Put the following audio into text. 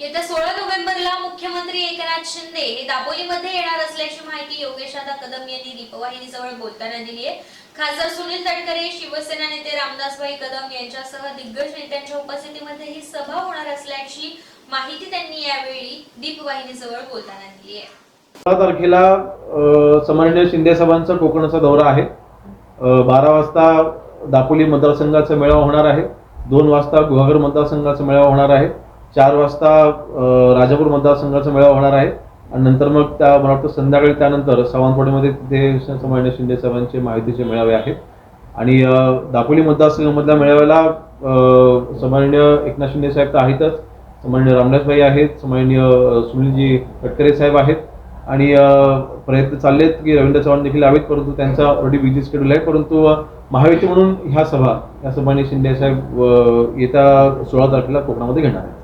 येत्या सोळा नोव्हेंबरला मुख्यमंत्री एकनाथ शिंदे हे दापोलीमध्ये येणार असल्याची माहिती योगेश आता कदम यांनी दीपवाहिनीजवळ बोलताना दिली आहे. खासदार सुनील तटकरे शिवसेना नेते रामदासभाई कदम यांच्यासह दिग्गज नेत्यांच्या उपस्थितीमध्ये ही सभा होणार असल्याची माहिती त्यांनी यावेळी दीपवाहिनीजवळ बोलताना दिली आहे. सोळा तारखेला अ, शिंदे साहेबांचा कोकणचा दौरा आहे. बारा वाजता दापोली मतदारसंघाचा मेळावा होणार आहे. दोन वाजता गुहागर मतदारसंघाचा मेळावा होणार आहे. चार वाजता राजापूर मतदारसंघाचा मेळावा होणार आहे. आणि नंतर मग त्या मला वाटतं संध्याकाळी त्यानंतर सावंतवाडीमध्ये तिथे समान्य शिंदे साहेबांचे माहितीचे मेळावे आहेत. आणि दापोली मतदारसंघामधल्या मेळाव्याला समान्य एकनाथ शिंदे साहेब तर आहेतच. समान्य रामदासभाई आहेत सन्माननीय सुनीलजी तटकरे साहेब आहेत. आणि प्रयत्न चाललेत की रवींद्र चव्हाण देखील आहेत परंतु त्यांचा ऑलरेडी बिझी शेड्यूल आहे. परंतु महायुती म्हणून ह्या सभा या सन्माननीय शिंदे साहेब येत्या सोळा तारखेला कोकणामध्ये घेणार आहेत.